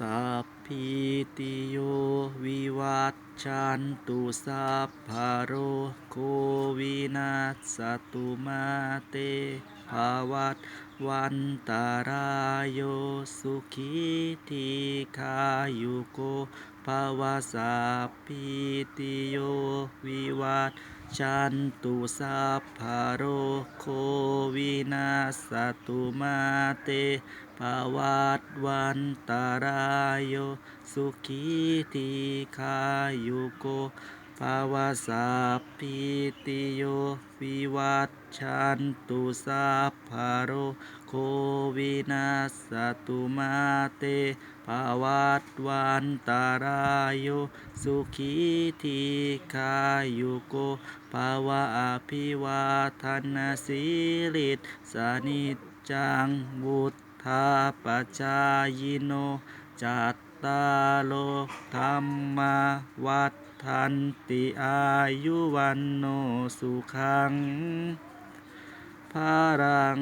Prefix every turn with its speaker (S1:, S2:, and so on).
S1: สั พพิติโยวิวัตชันตุสัพพโรโควินัสตุมาเตภวัตวันตารายโยสุขีทีขายุโกภวะสัพพิติโยวิวัตชันตุสัพพโรโควินัสตุมาเตภวัตวันตารายโยสุขีทีขายุโกภาวะสัพพิติโยวิวัตชันตุสัพพโรโควินัสสตุมาเตภวัตวันตารายโยสุขีทีขายุโกภาวะอภิวาทนาสิริสานิจจังวุธาปจายโน จัตตาโลธรรมาวัฏทันติอายุวันโนสุขังภารัง